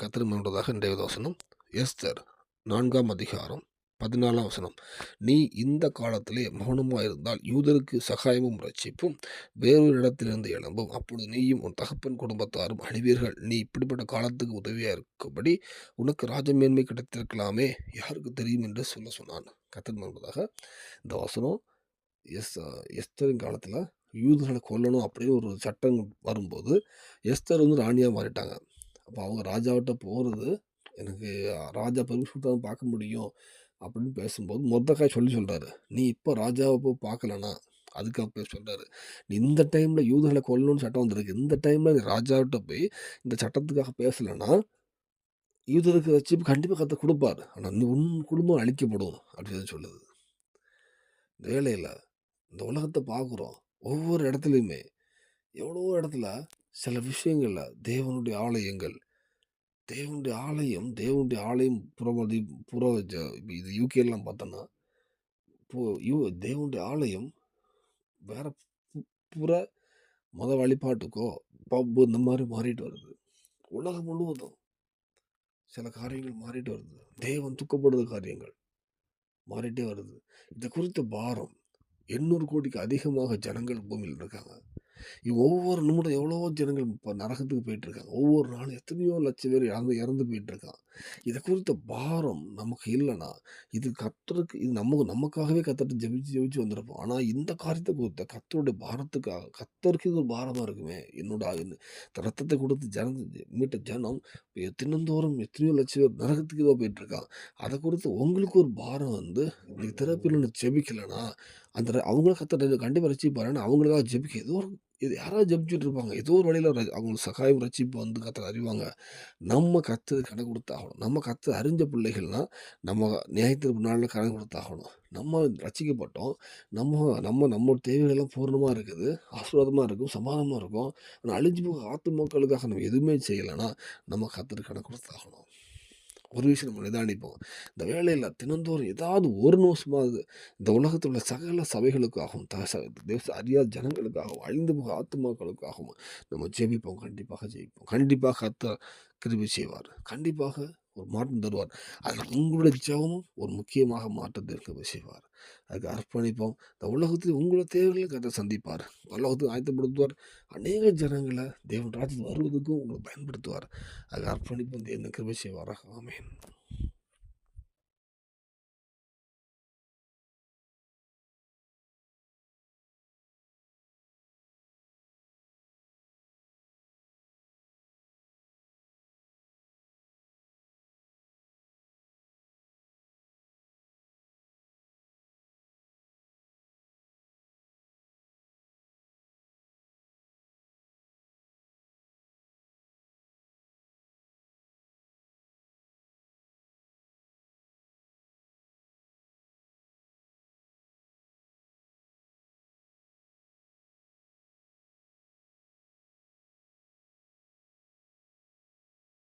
கர்த்தர் இன்றைய வசனம். எஸ்தர் நான்காம் அதிகாரம் பதினாலாம் வசனம். நீ இந்த காலத்திலே மௌனமாக இருந்தால் யூதருக்கு சகாயமும் ரட்சிப்பும் வேறொரு இடத்திலிருந்து எழும்பும். அப்பொழுது நீயும் உன் தகப்பன் குடும்பத்தாரும் அழிவீர்கள். நீ இப்படிப்பட்ட காலத்துக்கு உதவியாக இருக்கும்படி உனக்கு ராஜமேன்மை கிடைத்திருக்கலாமே. யாருக்கு தெரியும் என்று சொல்ல சொன்னான் கத்தன் என்பதாக இந்த வசனம் எஸ் எஸ்தரின் காலத்தில் யூதர்களை கொல்லணும் அப்படின்னு ஒரு சட்டம் வரும்போது எஸ்தர் வந்து ராணியாக மாறிட்டாங்க. அப்போ அவங்க ராஜாவிட்ட போகிறது எனக்கு ராஜா பெர்மிஷன் தான் பார்க்க முடியும் அப்படின்னு பேசும்போது மொத்தக்காய் சொல்லி சொல்கிறாரு நீ இப்போ ராஜாவை போய் பார்க்கலனா அதுக்காக போய் சொல்கிறாரு நீ இந்த டைமில் யூதர்களை கொல்லணும்னு சட்டம் வந்திருக்கு. இந்த டைமில் நீ ராஜாவிட்ட போய் இந்த சட்டத்துக்காக பேசலைன்னா யூதருக்கு வச்சு கண்டிப்பாக கற்று கொடுப்பார். ஆனால் நீ உன் குடும்பம் அழிக்கப்படும். அப்படின்னு சொல்லுது. இந்த வேலையில் இந்த உலகத்தை பார்க்குறோம் ஒவ்வொரு இடத்துலையுமே எவ்வளோ இடத்துல சில விஷயங்களில் தேவனுடைய ஆலயங்கள். தேவனுடைய ஆலயம் தேவனுடைய ஆலயம் புறமதி புற ஜ- இது யூகேலாம் பார்த்தோன்னா இப்போ யூ தேவனுடைய ஆலயம் வேற புற மத வழிபாட்டுக்கோ பப்பு இந்த மாதிரி மாறிட்டு வருது. உலகம் முழுவதும் சில காரியங்கள் மாறிட்டு வருது. தேவன் துக்கப்படுற காரியங்கள் மாறிட்டே வருது. இதை குறித்த பாரம் எண்ணூறு கோடிக்கு அதிகமாக ஜனங்கள் பூமியில் இருக்காங்க. ஒவ்வொரு நிமிடம் எவ்வளவோ ஜனங்கள் இப்போ நரகத்துக்கு போயிட்டு இருக்காங்க ஒவ்வொரு நாளும் எத்தனையோ லட்சம் பேர் இறந்து இறந்து போயிட்டு இருக்கான் இதை குறித்த பாரம் நமக்கு இல்லைன்னா இது கத்தருக்கு இது நமக்கு நமக்காகவே கத்தட்டு ஜெபிச்சு ஜெபிச்சு வந்திருப்போம். ஆனால் இந்த காரியத்தை குறித்த கத்தருடைய பாரத்துக்காக கத்தருக்கு இது ஒரு பாரமாக இருக்குமே? என்னோட ரத்தத்தை கொடுத்து ஜன மீட்ட ஜனம் இப்போ தினந்தோறும் எத்தனையோ லட்சம் பேர் நரகத்துக்கு இதோ போயிட்டு இருக்கான் அதை குறித்து உங்களுக்கு ஒரு பாரம் வந்து இன்னைக்கு திறப்பில் ஜெபிக்கலைன்னா அந்த அவங்களும் கத்தர் கண்டிப்பாக ரசிப்பாருன்னு அவங்களுக்காக ஜெபிக்க ஏதோ ஒரு இது யாராவது ஜெபிச்சுட்டு இருப்பாங்க. ஏதோ ஒரு வழியில் அவங்களுக்கு சகாயம் ரசிப்பு வந்து கத்தர் அறிவாங்க. நம்ம கத்து கணக்கு கொடுத்தாகணும். நம்ம கத்து அறிஞ்ச பிள்ளைகள்னால் நம்ம நியாயத்திற்கு நாளில் கடன் கொடுத்தாகணும். நம்ம ரசிக்கப்பட்டோம். நம்ம நம்ம நம்ம தேவைகள்லாம் பூர்ணமாக இருக்குது. ஆசீர்வாதமாக இருக்கும். சமாதானமாக இருக்கும். ஆனால் அழிஞ்சு போக ஆத்துமாக்களுக்காக நம்ம எதுவுமே செய்யலைன்னா நம்ம கத்துட்டு கடன் கொடுத்தாகணும். ஒரு விஷயம் நம்ம நிதானிப்போம். இந்த வேலையில் தினந்தோறும் ஏதாவது ஒரு நிமிஷமாவது இந்த உலகத்தில் உள்ள சகல சபைகளுக்காகவும் த தேச அறியாத ஜனங்களுக்காகவும் அழிந்து போக ஆத்துமாக்களுக்காகவும் நம்ம ஜெபிப்போம். கண்டிப்பாக ஜெயிப்போம். கண்டிப்பாக அத்த கிருபி செய்வார். கண்டிப்பாக ஒரு மாற்றம் தருவார். அதில் உங்களுடைய ஜெபமும் ஒரு முக்கியமாக மாற்றத்தை கிருபை செய்வார். அதுக்கு அர்ப்பணிப்போம். இந்த உலகத்தில் உங்களோட தேவைகளை கதை சந்திப்பார். உலகத்துக்கு ஆயத்தப்படுத்துவார். அநேக ஜனங்களை தேவன் ராஜ்யத்தில் வருவதற்கும் உங்களை பயன்படுத்துவார். அதுக்கு அர்ப்பணிப்போம். தேவன் கிருபை செய்வாராக. ஆமேன்.